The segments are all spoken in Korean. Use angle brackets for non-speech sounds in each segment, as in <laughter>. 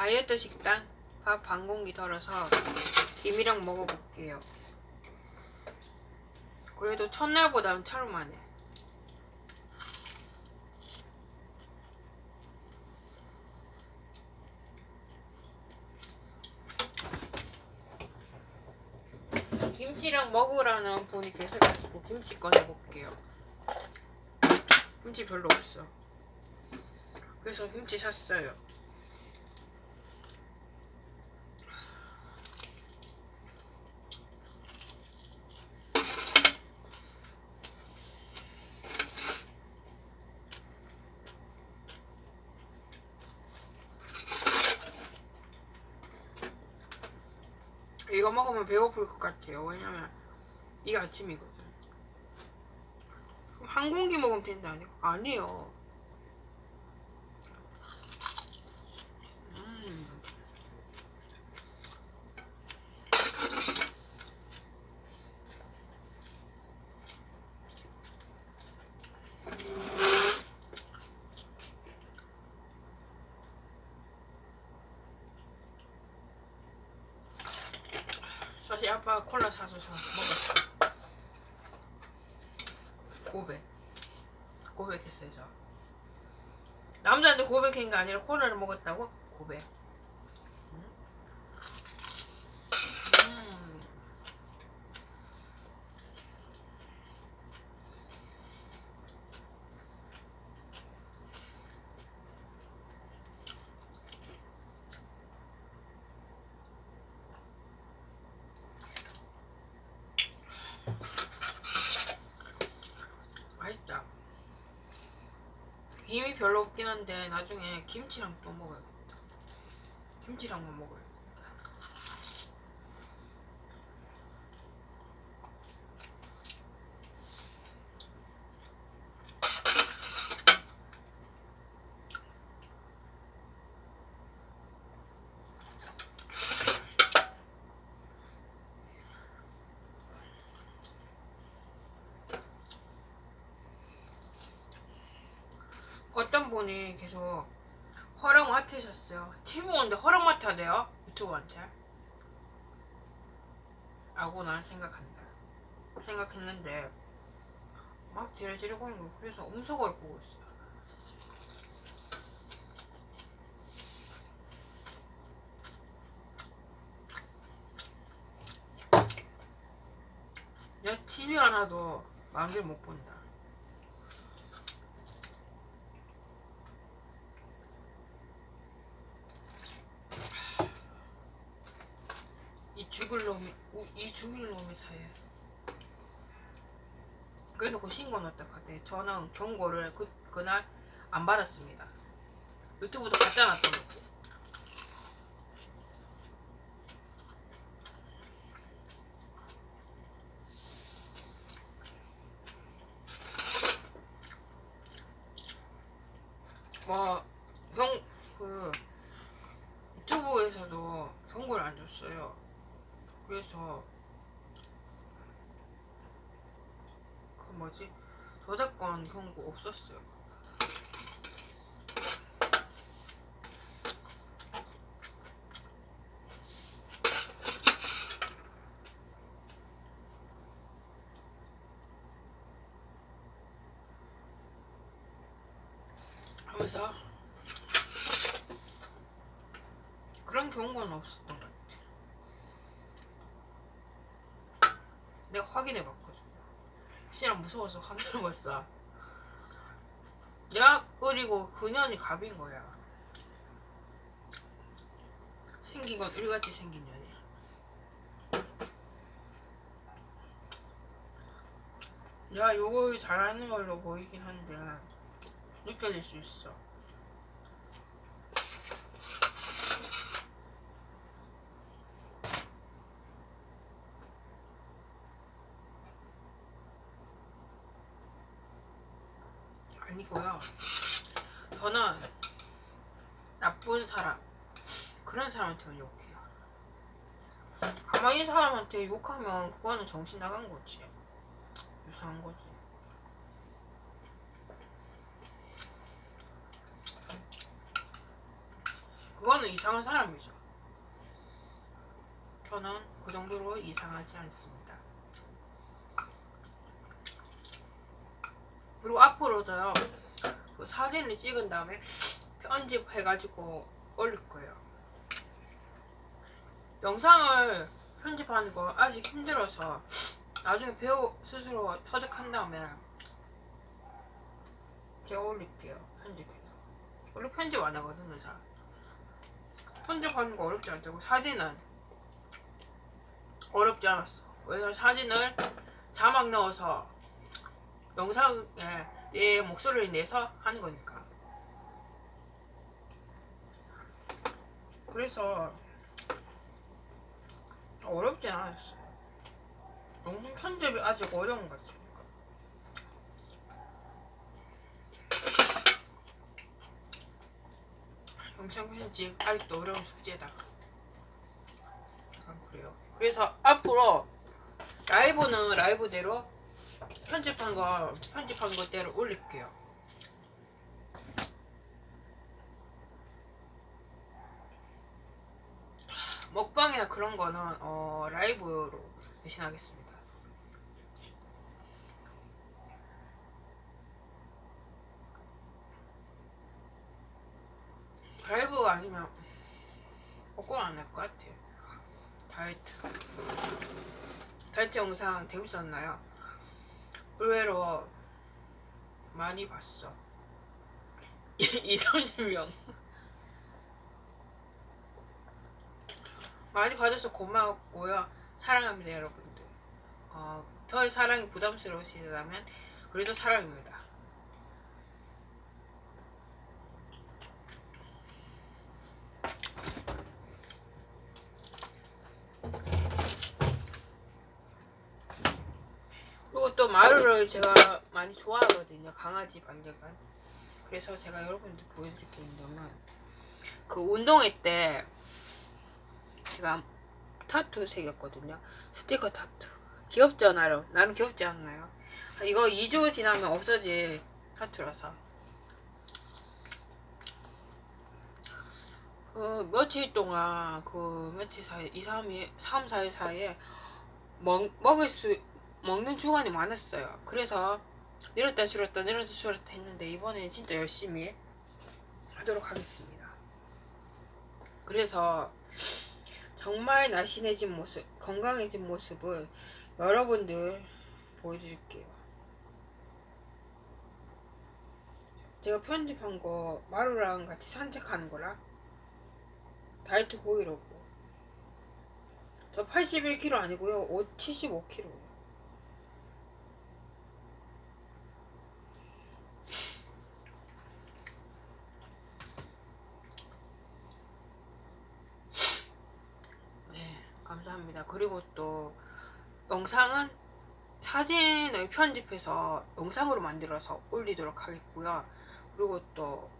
다이어트 식단 밥 반 공기 덜어서 김이랑 먹어볼게요. 그래도 첫날보다는 차로만해. 김치랑 먹으라는 분이 계셔가지고 김치 꺼내볼게요. 김치 별로 없어. 그래서 김치 샀어요. 이거 먹으면 배고플 것 같아요. 왜냐면 이게 아침이거든. 그럼 한 공기 먹으면 된다니? 아니에요. 음. 아빠가 콜라 사줘서 먹었어. 고백. 고백했어요, 저. 남자한테 고백한 게 아니라 콜라를 먹었다고? 고백. 힘이 별로 없긴 한데 나중에 김치랑 또 먹어야겠다. 김치랑만 먹어요. 어떤 분이 계속 허락 맡으셨어요. TV 오는데 허락 맡아야 돼요? 유튜브한테? 라고 난 생각한다. 생각했는데 막 지레지레 거리는 거 그래서 음소거를 보고 있어요. 내 TV 하나도 마음대로 못 본다. 이 죽을 놈이 우- 이 죽을 놈이 사해. 그래놓고 신고 넣었다 카대. 저는 경고를 그 그날 안 받았습니다. 유튜브도 가짜 놨던 거지. 뭐경그 유튜브에서도 경고를 안 줬어요. 그래서 그 뭐지 저작권 경고 없었어요. 하면서 그런 경고는 없었던 것 같아. 내가 확인해 봤거든. 신랑 무서워서 확인해 봤어. 내가 그리고 그년이 갑인 거야. 생긴 건 을같이 생긴 년이야. 내가 요걸 잘하는 걸로 보이긴 한데 느껴질 수 있어. 아니고요. 저는 나쁜 사람 그런 사람한테만 욕해요. 가만히 사람한테 욕하면 그거는 정신 나간 거지. 이상한 거지. 그거는 이상한 사람이죠. 저는 그 정도로 이상하지 않습니다. 그리고 앞으로도요, 그 사진을 찍은 다음에 편집해가지고 올릴 거예요. 영상을 편집하는 거 아직 힘들어서 나중에 배우 스스로 터득한 다음에 제가 올릴게요. 편집해서. 원래 편집 안 하거든요, 잘. 편집하는 거 어렵지 않다고. 사진은 어렵지 않았어. 왜냐면 사진을 자막 넣어서 영상에 내 목소리를 내서 하는 거니까. 그래서 어렵지 않았어. 영상 편집이 아직 어려운 것 같으니까. 영상 편집 아직도 어려운 숙제다. 약간 그래요. 그래서 앞으로 라이브는 라이브대로 편집한 거 편집한 것대로 올릴게요. 먹방이나 그런 거는 어, 라이브로 대신하겠습니다. 라이브가 아니면 먹고 안할 것 같아요. 다이어트. 다이어트 영상 재밌었나요? 의외로 많이 봤어. <laughs> 2, 30명. <laughs> 많이 봐줘서 고마웠고요. 사랑합니다, 여러분들. 어, 저의 사랑이 부담스러우시다면 그래도 사랑입니다. 그리고 또 마루를 제가 많이 좋아하거든요. 강아지 반려견. 그래서 제가 여러분들 보여드릴 게 있냐면 그 운동회 때 제가 타투 새겼거든요. 스티커 타투. 나름? 나름 귀엽지 않나요? 이거 2주 지나면 없어질 타투라서. 그 며칠 동안 그 며칠 사이 2, 3일 3, 4일 사이에 먹, 먹을 수 먹는 주간이 많았어요. 그래서 내렸다 줄였다 내렸다 줄였다 했는데 이번에 진짜 열심히 하도록 하겠습니다. 그래서 정말 날씬해진 모습, 건강해진 모습을 여러분들 보여드릴게요. 제가 편집한 거 마루랑 같이 산책하는 거라 다이어트 보이려고 저 81kg 아니고요 75kg 네 감사합니다. 그리고 또 영상은 사진을 편집해서 영상으로 만들어서 올리도록 하겠고요. 그리고 또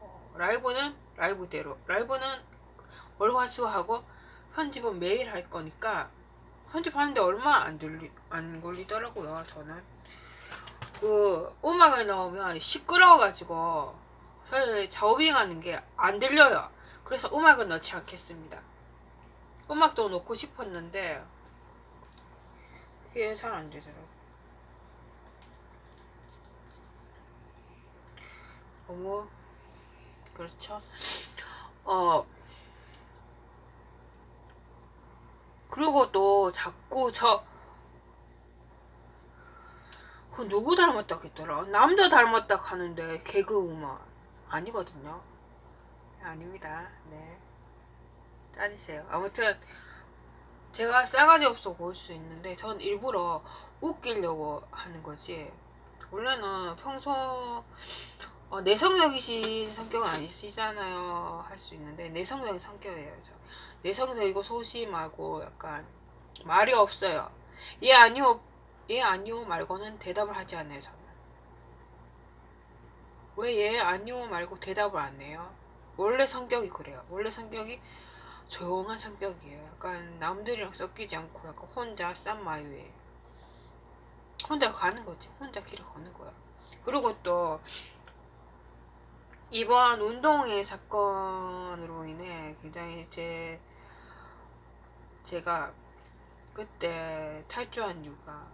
어, 라이브는 라이브대로 라이브는 월화수하고 편집은 매일 할 거니까 편집하는데 얼마 안, 들리, 안 걸리더라고요 저는. 그 음악을 넣으면 시끄러워가지고 사실 자우빙하는 게 안 들려요. 그래서 음악은 넣지 않겠습니다 음악도 넣고 싶었는데 그게 잘 안 되더라고. 너무 그렇죠? 어. 그리고 또 자꾸 저 그 누구 닮았다 했더라? 남자 닮았다 하는데 개그우먼. 아니거든요. 아닙니다. 네 따지세요. 아무튼 제가 싸가지 없어 보일 수 있는데 전 일부러 웃기려고 하는 거지. 원래는 평소 어, 내성적이신 성격은 아니시잖아요. 할 수 있는데 내성적인 성격이에요 저. 내성적이고 소심하고 약간 말이 없어요. 얘 아니요 얘 아니요 말고는 대답을 하지 않아요 저는. 왜얘 아니요 말고 대답을 안 해요? 원래 성격이 그래요. 원래 성격이 조용한 성격이에요. 약간 남들이랑 섞이지 않고 약간 혼자 싼 마유에. 혼자 가는 거지. 혼자 길을 걷는 거야. 그리고 또 이번 운동회 사건으로 인해 굉장히 제 제가 그때 탈주한 이유가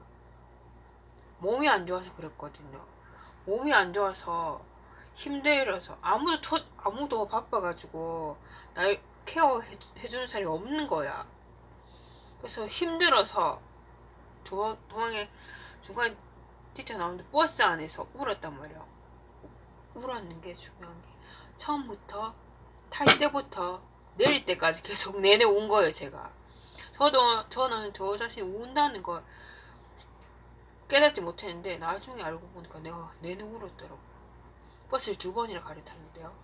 몸이 안 좋아서 그랬거든요. 몸이 안 좋아서 힘들어서 아무도 토, 아무도 바빠가지고 날 케어 해, 해주는 사람이 없는 거야. 그래서 힘들어서 도망 도망에 중간에 뛰쳐나오는데 버스 안에서 울었단 말이야. 우- 울었는 게 중요한 게 처음부터 탈 때부터 내릴 때까지 계속 <laughs> 내내 운 거예요 제가. 저도 저는 저 자신이 운다는 걸 깨닫지 못했는데 나중에 알고 보니까 내가 내내 울었더라고. 버스를 두 번이나 갈아탔는데요.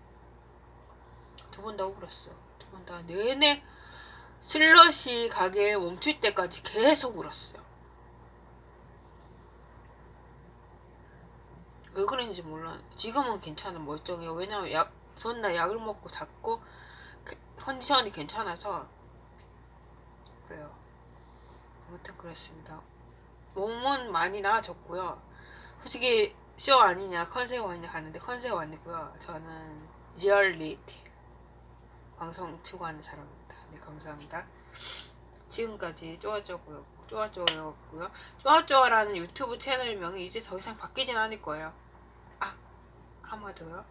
두 번 다 울었어. 두 내내 슬러시 가게 멈출 때까지 계속 울었어요. 왜 그랬는지 몰라. 지금은 괜찮아 멀쩡해요. 왜냐면 약 전날 약을 먹고 잤고 그- 컨디션이 괜찮아서 그래요. 아무튼 그랬습니다. 몸은 많이 나아졌고요. 솔직히 쇼 아니냐 컨셉 아니냐 하는데 컨셉 아니고요. 저는 리얼리티 방송 추구하는 사람입니다. 네 감사합니다. 지금까지 쪼아쪼고요. 쪼아쪼였고요. 쪼아쪼라는 유튜브 채널명이 이제 더 이상 바뀌진 않을 거예요. 아 아마도요.